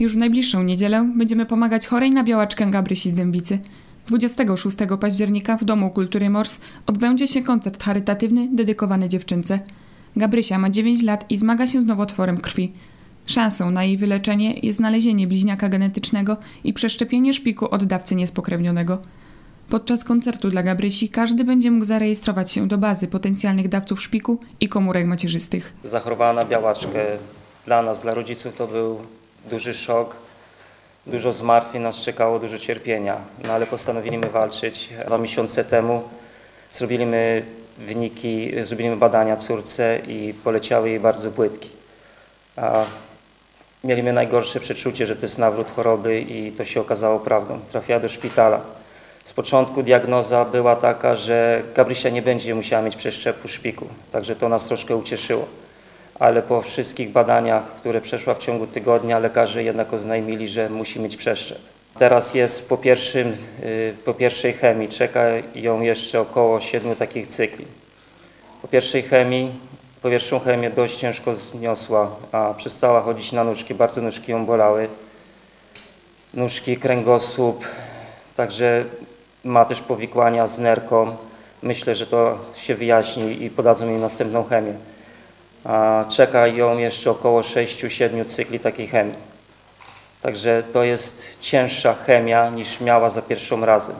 Już w najbliższą niedzielę będziemy pomagać chorej na białaczkę Gabrysi z Dębicy. 26 października w Domu Kultury Mors odbędzie się koncert charytatywny dedykowany dziewczynce. Gabrysia ma 9 lat i zmaga się z nowotworem krwi. Szansą na jej wyleczenie jest znalezienie bliźniaka genetycznego i przeszczepienie szpiku od dawcy niespokrewnionego. Podczas koncertu dla Gabrysi każdy będzie mógł zarejestrować się do bazy potencjalnych dawców szpiku i komórek macierzystych. Zachorowała na białaczkę. Dla nas, dla rodziców to był duży szok. Dużo zmartwień nas czekało, dużo cierpienia. No ale postanowiliśmy walczyć. Dwa miesiące temu zrobiliśmy wyniki, zrobiliśmy badania córce i poleciały jej bardzo płytki. A mieliśmy najgorsze przeczucie, że to jest nawrót choroby i to się okazało prawdą. Trafiła do szpitala. Z początku diagnoza była taka, że Gabrysia nie będzie musiała mieć przeszczepu szpiku, także to nas troszkę ucieszyło. Ale po wszystkich badaniach, które przeszła w ciągu tygodnia, lekarze jednak oznajmili, że musi mieć przeszczep. Teraz jest po, pierwszym, y, po pierwszej chemii, czeka ją jeszcze około siedmiu takich cykli. Po pierwszej chemii, po pierwszą chemię dość ciężko zniosła, a przestała chodzić na nóżki, bardzo nóżki ją bolały. Nóżki, kręgosłup, także ma też powikłania z nerką. Myślę, że to się wyjaśni i podadzą jej następną chemię. Czeka ją jeszcze około 6-7 cykli takiej chemii. Także to jest cięższa chemia niż miała za pierwszym razem,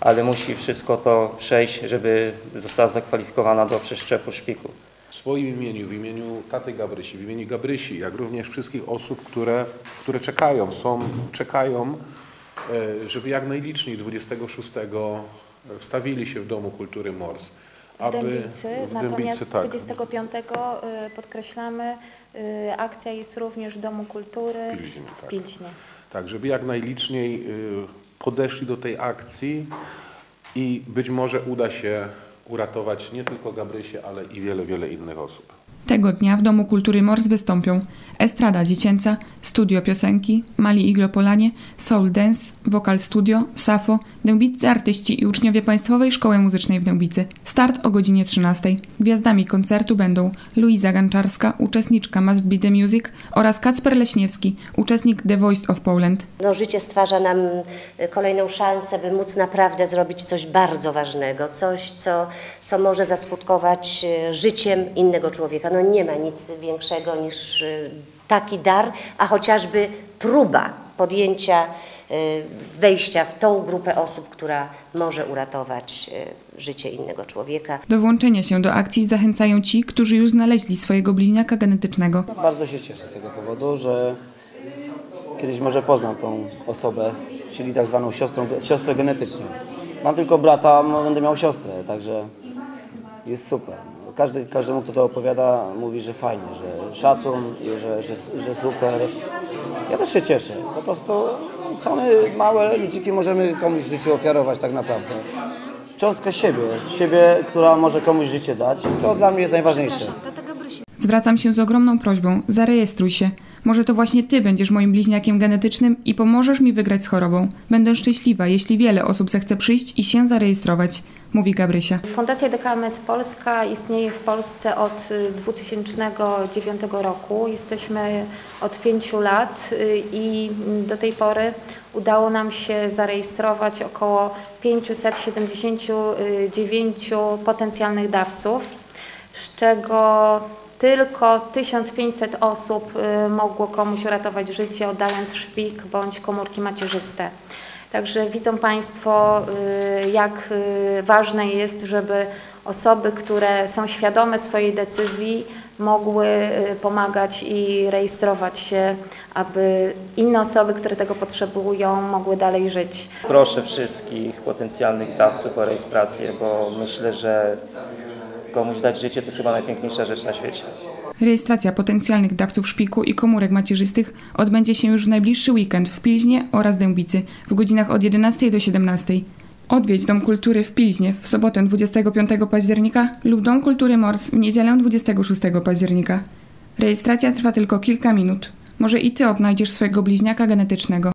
ale musi wszystko to przejść, żeby została zakwalifikowana do przeszczepu szpiku. W swoim imieniu, w imieniu taty Gabrysi, w imieniu Gabrysi, jak również wszystkich osób, które, które czekają, są, czekają, e, żeby jak najliczniej 26 wstawili się w Domu Kultury Mors. W Dębicy, w natomiast tak. 25 y, podkreślamy, y, akcja jest również w Domu Kultury W Pilźnie, tak. Pilźnie. Tak, żeby jak najliczniej y, podeszli do tej akcji i być może uda się uratować nie tylko Gabrysię, ale i wiele, wiele innych osób. Tego dnia w Domu Kultury Mors wystąpią Estrada Dziecięca, Studio Piosenki, Mali Iglopolanie, Soul Dance, Wokal Studio, Safo, Dębiccy artyści i uczniowie Państwowej Szkoły Muzycznej w Dębicy. Start o godzinie 13. Gwiazdami koncertu będą Luiza Ganczarska, uczestniczka Must Be The Music oraz Kacper Leśniewski, uczestnik The Voice of Poland. No, życie stwarza nam y, kolejną szansę, by móc naprawdę zrobić coś bardzo ważnego, coś, co, co może zaskutkować y, życiem innego człowieka. No nie ma nic większego niż y, taki dar, a chociażby próba podjęcia y, wejścia w tą grupę osób, która może uratować y, życie innego człowieka. Do włączenia się do akcji zachęcają ci, którzy już znaleźli swojego bliźniaka genetycznego. Bardzo się cieszę z tego powodu, że kiedyś może poznam tą osobę, czyli tak zwaną siostrą, siostrę genetyczną. Mam tylko brata, no będę miał siostrę, także jest super. Każdy, każdemu, kto to opowiada, mówi, że fajnie, że szacun, że, że, że super. Ja też się cieszę. Po prostu co my małe ludziki możemy komuś w życiu ofiarować tak naprawdę. Cząstkę siebie, siebie, która może komuś życie dać. To dla mnie jest najważniejsze. Zwracam się z ogromną prośbą: zarejestruj się. Może to właśnie ty będziesz moim bliźniakiem genetycznym i pomożesz mi wygrać z chorobą. Będę szczęśliwa, jeśli wiele osób zechce przyjść i się zarejestrować, mówi Gabrysia. Fundacja DKMS Polska istnieje w Polsce od y, 2009 roku. Jesteśmy od pięciu lat y, i do tej pory udało nam się zarejestrować około 579 potencjalnych dawców, z czego tylko 1500 osób y, mogło komuś uratować życie, oddając szpik bądź komórki macierzyste. Także widzą Państwo, y, jak y, ważne jest, żeby osoby, które są świadome swojej decyzji, mogły y, pomagać i rejestrować się, aby inne osoby, które tego potrzebują, mogły dalej żyć. Proszę wszystkich potencjalnych dawców o rejestrację, bo myślę, że komuś dać życie to jest chyba najpiękniejsza rzecz na świecie. Rejestracja potencjalnych dawców szpiku i komórek macierzystych odbędzie się już w najbliższy weekend w Pilźnie oraz Dębicy w godzinach od 11 do 17. Odwiedź Dom Kultury w Pilźnie w sobotę 25 października lub Dom Kultury Mors w niedzielę 26 października. Rejestracja trwa tylko kilka minut. Może i ty odnajdziesz swojego bliźniaka genetycznego.